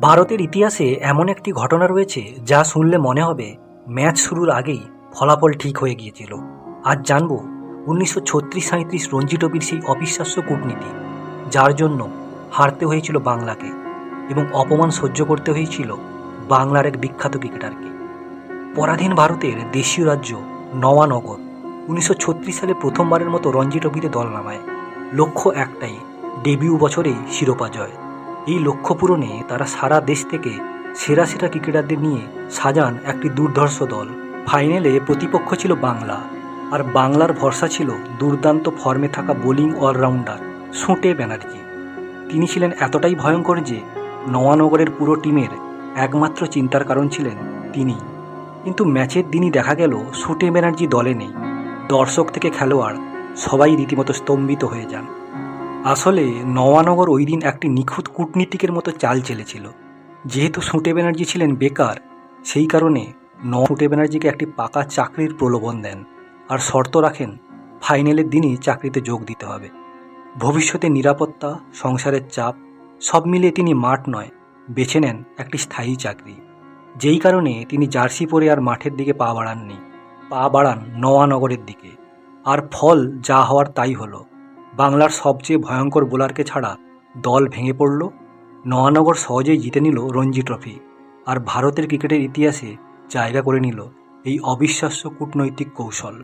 ভারতের ইতিহাসে এমন একটি ঘটনা রয়েছে যা শুনলে মনে হবে, ম্যাচ শুরুর আগেই ফলাফল ঠিক হয়ে গিয়েছিল। আজ জানব, উনিশশো ছত্রিশ সাঁত্রিশ রঞ্জি ট্রফির সেই অবিশ্বাস্য কূটনীতি, যার জন্য হারতে হয়েছিল বাংলাকে এবং অপমান সহ্য করতে হয়েছিল বাংলার এক বিখ্যাত ক্রিকেটারকে। পরাধীন ভারতের দেশীয় রাজ্য নওয়ানগর, উনিশশো ছত্রিশ সালে প্রথমবারের মতো রঞ্জি ট্রফিতে দল নামায়। লক্ষ্য একটাই, ডেবিউ বছরেই শিরোপা জয়। এই লক্ষ্য পূরণে তারা সারা দেশ থেকে সেরা সেরা ক্রিকেটারদের নিয়ে সাজান একটি দুর্ধর্ষ দল। ফাইনালে প্রতিপক্ষ ছিল বাংলা, আর বাংলার ভরসা ছিল দুর্দান্ত ফর্মে থাকা বোলিং অলরাউন্ডার সুঁটে ব্যানার্জি। তিনি ছিলেন এতটাই ভয়ঙ্কর যে নওয়ানগরের পুরো টিমের একমাত্র চিন্তার কারণ ছিলেন তিনি। কিন্তু ম্যাচের দিনই দেখা গেল সুটে ব্যানার্জি দলে নেই। দর্শক থেকে খেলোয়াড় সবাই রীতিমতো স্তম্ভিত হয়ে যান। আসলে নওয়ানগর ওই দিন একটি নিখুঁত কূটনীতিকের মতো চাল চেলেছিল। যেহেতু সুটে ব্যানার্জি ছিলেন বেকার, সেই কারণে ন সুটে ব্যানার্জিকে একটি পাকা চাকরির প্রলোভন দেন আর শর্ত রাখেন, ফাইনালের দিনই চাকরিতে যোগ দিতে হবে। ভবিষ্যতে নিরাপত্তা, সংসারের চাপ, সব মিলিয়ে তিনি মাঠ নয়, বেছে নেন একটি স্থায়ী চাকরি। যেই কারণে তিনি জার্সি পরে আর মাঠের দিকে পা বাড়াননি, পা বাড়ান নওয়ানগরের দিকে। আর ফল যা হওয়ার তাই হলো। বাংলার সবচেয়ে ভয়ঙ্কর বোলারকে ছাড়া দল ভেঙে পড়ল। নয়ানগর সহজেই জিতে নিল রঞ্জি ট্রফি আর ভারতের ক্রিকেটের ইতিহাসে জায়গা করে নিল এই অবিশ্বাস্য কূটনৈতিক কৌশল।